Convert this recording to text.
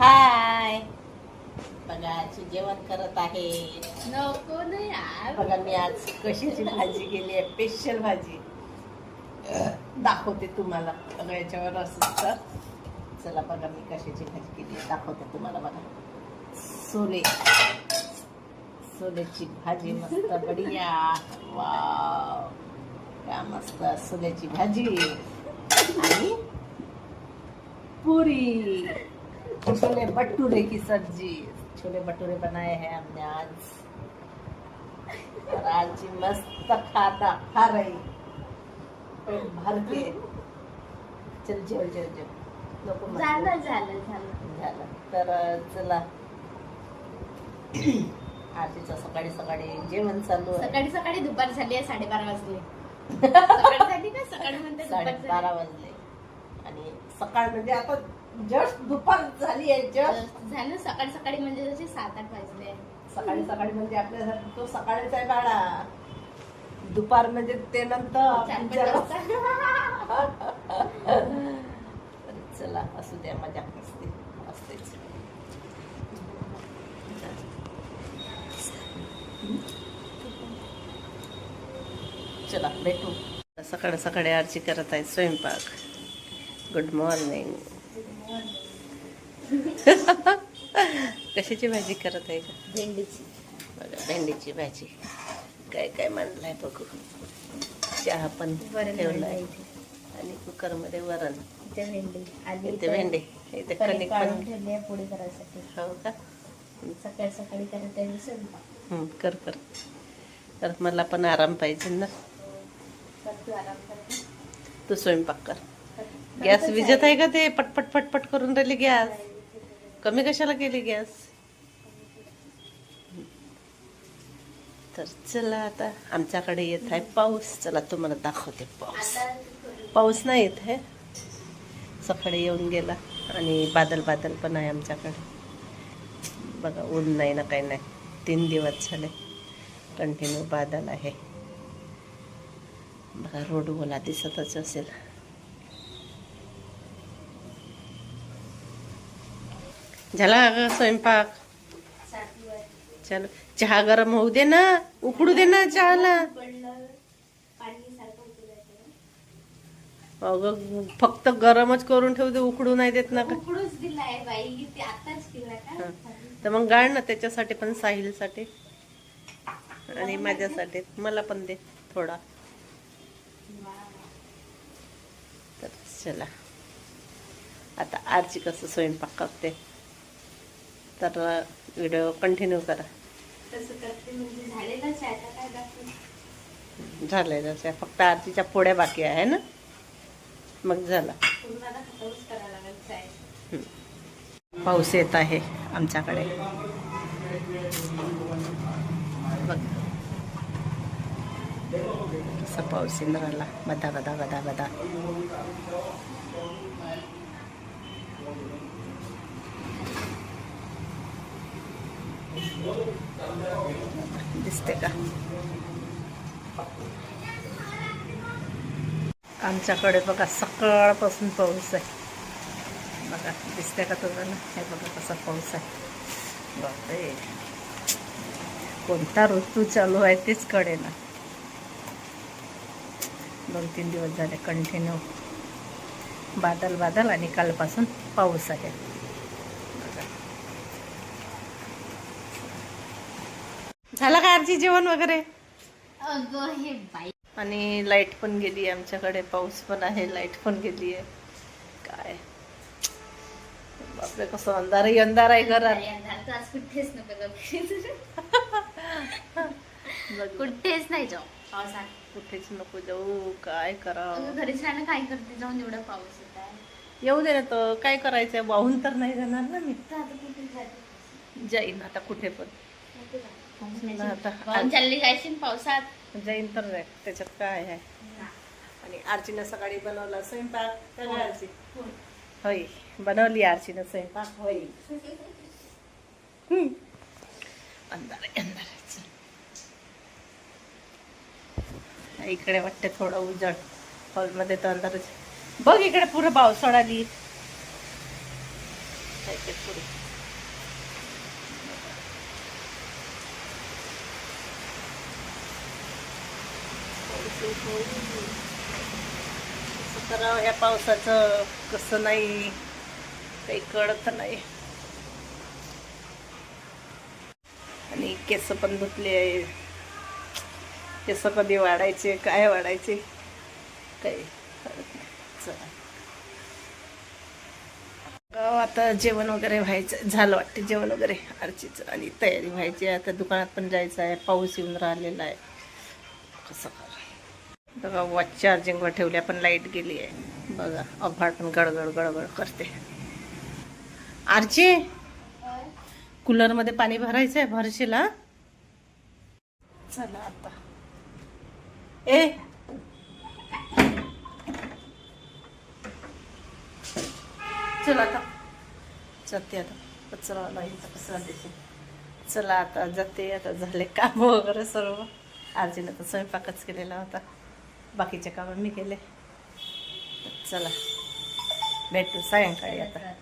हाय. बघा आजी जेवण करत आहे. नको ना यार बघा मी आज कशाची भाजी केली आहे? स्पेशल भाजी. दाखवते तुम्हाला. बघा याच्यावर असं तर चला बघा मी कशाची भाजी केली दाखवते तुम्हाला बघा. सोले. सोल्याची भाजी मस्त बढिया. वाव. क्या मस्त सोल्याची भाजी. आणि पूरी. छोले भटूरे की सब्जी। छोले भटूरे बनाए हैं हमने आज। और आज मस्त खाता खा रही। पेट भर के। चल जेव जेव जेव. झालं झालं झालं. झालं. तर चला. आजीचं सकाळी सकाळी जेवण चालू आहे. सकाळी सकाळी दुपार झाली आहे साडेबारा वाजले. सकाळी झाली ना सकाळी म्हणते दुपार साडेबारा वाजले. सकाळ म्हणजे आता जस्ट दुपार झाली आहे जस्ट. झाली. सकाळी सकाळी म्हणजे जसे सात आठ वाजले. सकाळी सकाळी म्हणजे आपल्यासाठी तो सकाळीच आहे बाळा. दुपार म्हणजे ते नंतर. चला असू द्या मजा असते असतेच चला भेटू. सकाळ सकाळी आरची करत आहे स्वयंपाक. गुड मॉर्निंग कशाची भाजी करत आहे का? भेंडीची. बघा भेंडीची भाजी. काय काय मांडलाय बघू. चहा पण ठेवलाय. मांडलंय आणि कुकरमध्ये वरण. इथे भेंडी. आणि इथे भेंडी. इथे कणिक पण. ठेवली आहे पोळी करायसाठी. हो का? सकाळी सकाळी करत आहे कर कर. तर मला पण आराम पाहिजे ना. तू स्वयंपाक कर- गॅस विजत आहे. का ते? पटपट पटपट करून राहिली गॅस? कमी कशाला केली गॅस? तर चला आता आमच्याकडे येत आहे पाऊस. चला तुम्हाला दाखवते पाऊस. पाऊस नाही येत आहे सकाळी येऊन गेला आणि बादल बादल पण आहे आमच्याकडे. बघा ऊन नाही ना काही नाही. तीन दिवस झाले. कंटिन्यू बादल आहे. बघा रोड ओला दिसतच असेल. झाला का ग स्वयंपाक. चलो. चहा गरम होऊ दे ना उकडू दे ना चहाला. अगं फक्त गरमच करून ठेवते उकडू नाही देत ना. का? तर मग गाळ ना त्याच्यासाठी पण साहिलसाठी. आणि माझ्यासाठी. मला पण दे थोडा. तर चला. आता आरची कसं स्वयंपाक करते. तर व्हिडिओ कंटिन्यू करा. म्हणजे झालेलंच आहे फक्त आरतीच्या पोळ्या बाकी आहे ना? मग झाला. पाऊस येत आहे आमच्याकडे. बघ. कसा पाऊस राहिला. बदा बदा बदा बदा. दिसते का? आमच्याकडे बघा सकाळपासून पाऊस आहे. बघा दिसते का तुम्हाला? हे बघा कसा पाऊस आहे. बापरे. कोणता ऋतू चालू आहे तेच कळे ना. दोन तीन दिवस झाले कंटिन्यू. बादल बादल आणि कालपासून पाऊस आहे. झालं का आरची जेवण वगैरे? आणि लाइट पण गेली आहे आमच्याकडे पाऊस पण आहे लाइट पण गेली आहे. काय? बापरे कसं अंधारही अंधार आहे घरात. कुठेच नको कुठेच नाही जाऊ. पावसात कुठेच नको जाऊ. काय करावं? घरीच राहणं काय करते? जाऊन एवढा पाऊस येत आहे. येऊ दे ना तर काय करायचंय? वाहून तर नाही जाणार ना मी. जाईन आता कुठे पण. आता वाहून चालली जायची ना पावसात. जाईन तर जाय त्याच्यात काय आहे? आणि आरचीनं सकाळी बनवला स्वयंपाक. आरची होय. बनवली आरचीनं स्वयंपाक. होय. अंधार आहे, अंधार. आहे. चल. इकडे वाटते थोडं उजळ. हॉलमध्ये तर अंधारच बघ इकडे पुरं पावसाळा आली पुढे. कसं करावं या पावसाचं कसं नाही काही कळत नाही. आणि केस पण धुतले आहे. केस कधी वाढायचे काय वाढायचे काही कळत नाही. चला. आता जेवण वगैरे व्हायचं झालं वाटतं जेवण वगैरे आरचीचं आणि तयारी व्हायची आहे. आता दुकानात पण जायचं आहे. पाऊस येऊन राहिलेला आहे. कसं करा बघा वॉच चार्जिंगवर ठेवल्या पण लाइट गेली आहे. बघा अभाळ पण गडगड गडगड करते. आरचे कूलरमध्ये पाणी भरायचं आहे भरशील? हा चला आता. ए! चला आता. जाते आता. कचरा लाईनचा कचरा देते. चला आता जाते आता. झाले काम वगैरे सर्व. आजीनं तर स्वयंपाकच केलेला होता. बाकीचे कामं मी केले. चला. भेटू सायंकाळी आता.